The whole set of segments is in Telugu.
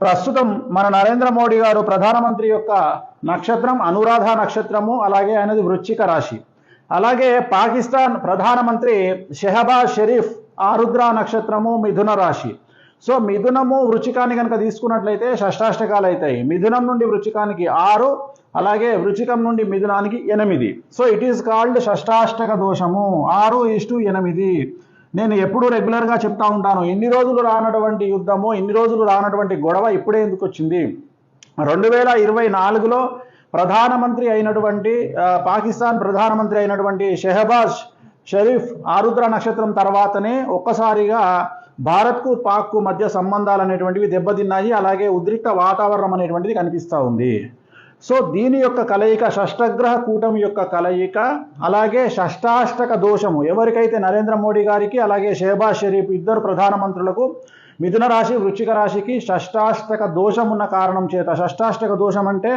ప్రస్తుతం మన నరేంద్ర మోడీ గారు ప్రధానమంత్రి యొక్క నక్షత్రం అనురాధ నక్షత్రము అలాగే ఆయనది వృశ్చిక రాశి. అలాగే పాకిస్తాన్ ప్రధానమంత్రి షెహబాజ్ షరీఫ్ ఆరుద్ర నక్షత్రము మిథున రాశి. సో మిథునము వృచికాన్ని కనుక తీసుకున్నట్లయితే షష్టాష్టకాలు అవుతాయి. మిథునం నుండి వృచికానికి ఆరు అలాగే వృచికం నుండి మిథునానికి ఎనిమిది. సో ఇట్ ఈస్ కాల్డ్ షష్టాష్టక దోషము. ఆరు ఇష్టు ఎనిమిది. నేను ఎప్పుడూ రెగ్యులర్గా చెప్తా ఉంటాను ఎన్ని రోజులు రానటువంటి యుద్ధము ఎన్ని రోజులు రానటువంటి గొడవ ఇప్పుడే ఎందుకు వచ్చింది? రెండు వేల ఇరవై నాలుగులో ప్రధానమంత్రి అయినటువంటి పాకిస్తాన్ ప్రధానమంత్రి అయినటువంటి షెహబాజ్ షరీఫ్ ఆరుద్ర నక్షత్రం తర్వాతనే ఒక్కసారిగా భారత్కు పాక్కు మధ్య సంబంధాలు అనేటువంటివి దెబ్బతిన్నాయి అలాగే ఉద్రిక్త వాతావరణం అనేటువంటిది కనిపిస్తూ ఉంది. సో దీని యొక్క కలయిక షష్టగ్రహ కూటమి యొక్క కలయిక అలాగే షష్టాష్టక దోషము. ఎవరికైతే నరేంద్ర మోడీ గారికి అలాగే షేబాజ్ షరీఫ్ ఇద్దరు ప్రధానమంత్రులకు మిథున రాశి వృశ్చిక రాశికి షష్టాష్టక దోషం ఉన్న కారణం చేత షష్టాష్టక దోషం అంటే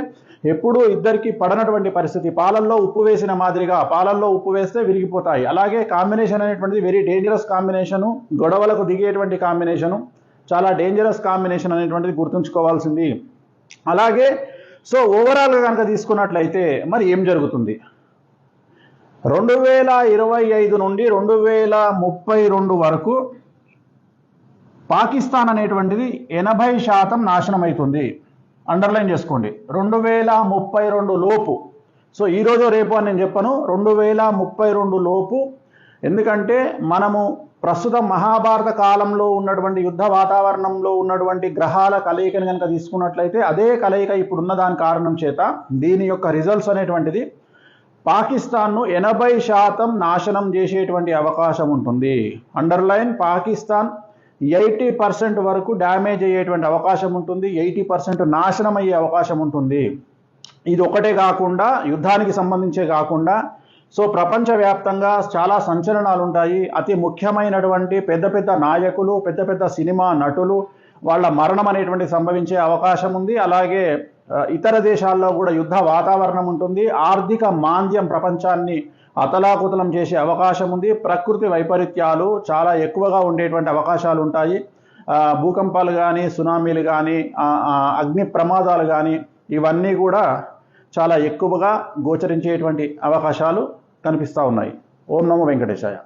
ఎప్పుడూ ఇద్దరికి పడనటువంటి పరిస్థితి. పాలల్లో ఉప్పు వేసిన మాదిరిగా పాలల్లో ఉప్పు వేస్తే విరిగిపోతాయి. అలాగే కాంబినేషన్ అనేటువంటిది వెరీ డేంజరస్ కాంబినేషను గొడవలకు దిగేటువంటి కాంబినేషను చాలా డేంజరస్ కాంబినేషన్ అనేటువంటిది గుర్తుంచుకోవాల్సింది. అలాగే సో ఓవరాల్గా కనుక తీసుకున్నట్లయితే మరి ఏం జరుగుతుంది? రెండు వేల ఇరవై ఐదు నుండి రెండు వేల ముప్పై రెండు వరకు పాకిస్తాన్ అనేటువంటిది ఎనభై శాతం నాశనం అవుతుంది అండర్లైన్ చేసుకోండి. రెండు వేల ముప్పై రెండు లోపు. సో ఈరోజు రేపు అని నేను చెప్పను. రెండు వేల ముప్పై రెండు లోపు. ఎందుకంటే మనము ప్రస్తుతం మహాభారత కాలంలో ఉన్నటువంటి యుద్ధ వాతావరణంలో ఉన్నటువంటి గ్రహాల కలయికను కనుక తీసుకున్నట్లయితే అదే కలయిక ఇప్పుడున్న దాని కారణం చేత దీని యొక్క రిజల్ట్స్ అనేటువంటిది పాకిస్తాన్ను ఎనభై శాతం నాశనం చేసేటువంటి అవకాశం ఉంటుంది. అండర్లైన్ పాకిస్తాన్ ఎయిటీ పర్సెంట్ వరకు డ్యామేజ్ అయ్యేటువంటి అవకాశం ఉంటుంది. ఎయిటీ పర్సెంట్ నాశనం అయ్యే అవకాశం ఉంటుంది. ఇది ఒకటే కాకుండా యుద్ధానికి సంబంధించే కాకుండా సో ప్రపంచవ్యాప్తంగా చాలా సంచలనాలు ఉంటాయి అతి ముఖ్యమైనటువంటి పెద్ద పెద్ద నాయకులు పెద్ద పెద్ద సినిమా నటులు వాళ్ళ మరణం అనేటువంటి సంభవించే అవకాశం ఉంది అలాగే ఇతర దేశాల్లో కూడా యుద్ధ వాతావరణం ఉంటుంది. ఆర్థిక మాంద్యం ప్రపంచాన్ని అతలాకుతలం చేసే అవకాశం ఉంది ప్రకృతి వైపరీత్యాలు చాలా ఎక్కువగా ఉండేటువంటి అవకాశాలు ఉంటాయి భూకంపాలు కానీ సునామీలు కానీ అగ్ని ప్రమాదాలు కానీ ఇవన్నీ కూడా చాలా ఎక్కువగా గోచరించేటువంటి అవకాశాలు కనిపిస్తూ ఉన్నాయి. ఓం నమో వెంకటేశాయ.